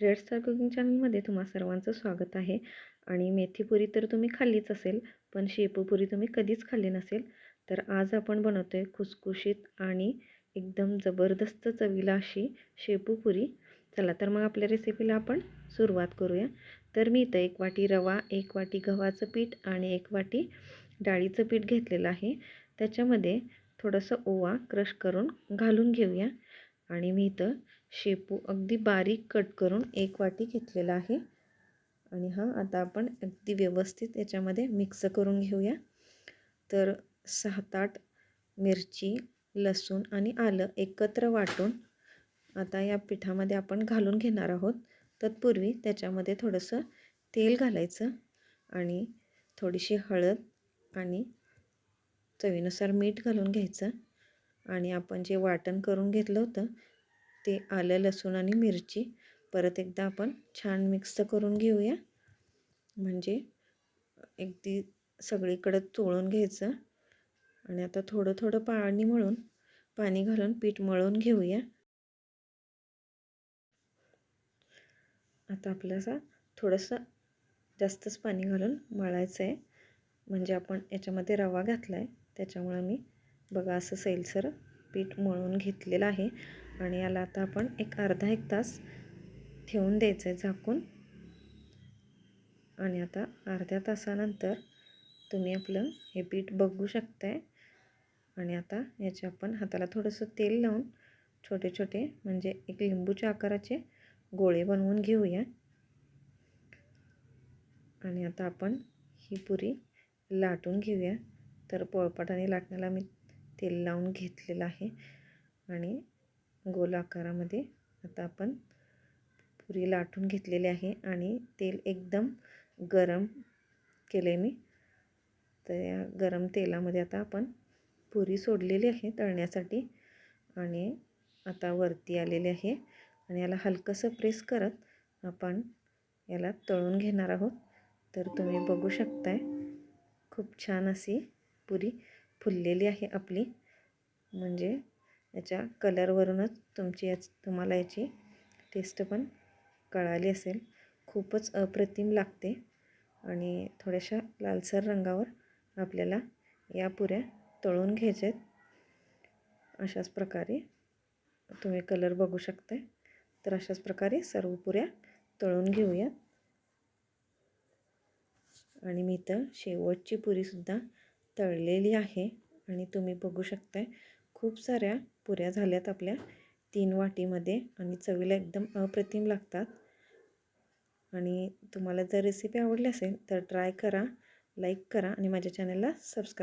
Red star cooking चॅनलमध्ये तुम्हा सर्वांचं स्वागत आहे. आणि मेथीपुरी तर तुम्ही खाल्लीच असेल पण शेपूपुरी तुम्ही कधीच खाल्ली नसेल. तर आज आपण बनवतो आहे खुसखुशीत आणि एकदम जबरदस्त चवीला अशी शेपूपुरी चला तर मग आपल्या रेसिपीला आपण सुरुवात करूया. तर मी इथं एक वाटी रवा एक वाटी गव्हाचं पीठ आणि एक वाटी डाळीचं पीठ घेतलेलं आहे. त्याच्यामध्ये थोडंसं ओवा क्रश करून घालून घेऊया. आणि मी इथं शेपू अगदी बारीक कट करून एक वाटी घेतलेला आहे. आणि हा आता आपण अगदी व्यवस्थित याच्यामध्ये मिक्स करून घेऊया. तर सात आठ मिरची लसूण आणि आलं एकत्र वाटून आता या पिठामध्ये आपण घालून घेणार आहोत. तत्पूर्वी त्याच्यामध्ये थोडंसं तेल घालायचं आणि थोडीशी हळद आणि चवीनुसार मीठ घालून घ्यायचं. आणि आपण जे वाटण करून घेतलं होतं ते आलं लसूण आणि मिरची. परत एकदा आपण छान मिक्स करून घेऊया. म्हणजे अगदी सगळीकडं चोळून घ्यायचं. आणि आता थोडं थोडं पाणी मळून पाणी घालून पीठ मळून घेऊया. आता आपल्याला थोडंसं जास्तच पाणी घालून मळायचं आहे म्हणजे आपण याच्यामध्ये रवा घातला आहे त्याच्यामुळं मी बघा असं सैलसर पीठ मळून घेतलेलं आहे आणि याला आता आपण एक अर्धा एक तास ठेवून द्यायचं आहे झाकून. आणि आता अर्ध्या तासानंतर तुम्ही आपलं हे पीठ बघू शकताय. आणि आता याचे आपण हाताला थोडंसं तेल लावून छोटे छोटे म्हणजे एक लिंबूच्या आकाराचे गोळे बनवून घेऊया. आणि आता आपण ही पुरी लाटून घेऊया. तर पोळपाटाने लाटण्याला मी तेल लावून घेतलेलं आहे. आणि गोल आकारामध्ये आता आपण पुरी लाटून घेतलेली आहे. आणि तेल एकदम गरम केले मी. तर या गरम तेलामध्ये आता आपण पुरी सोडलेली आहे तळण्यासाठी. आणि आता वरती आलेली आहे. आणि याला हलकंसं प्रेस करत आपण याला तळून घेणार आहोत. तर तुम्ही बघू शकताय खूप छान अशी पुरी फुललेली आहे आपली. म्हणजे याच्या कलरवरूनच तुमची याच तुम्हाला याची टेस्ट पण कळाली असेल. खूपच अप्रतिम लागते. आणि थोड्याशा लालसर रंगावर आपल्याला या पुऱ्या तळून घ्यायच्या आहेत अशाच प्रकारे तुम्ही कलर बघू शकताय. तर अशाच प्रकारे सर्व पुऱ्या तळून घेऊया आणि मी इथं शेवटची पुरीसुद्धा तळलेली आहे आणि तुम्ही बघू शकताय खूप साऱ्या पुऱ्या झाल्यात आपल्या. तीन वाटीमध्ये आणि चवीला एकदम अप्रतिम लागतात. आणि तुम्हाला जर रेसिपी आवडली असेल तर ट्राय करा लाईक करा आणि माझ्या चॅनलला सबस्क्राईब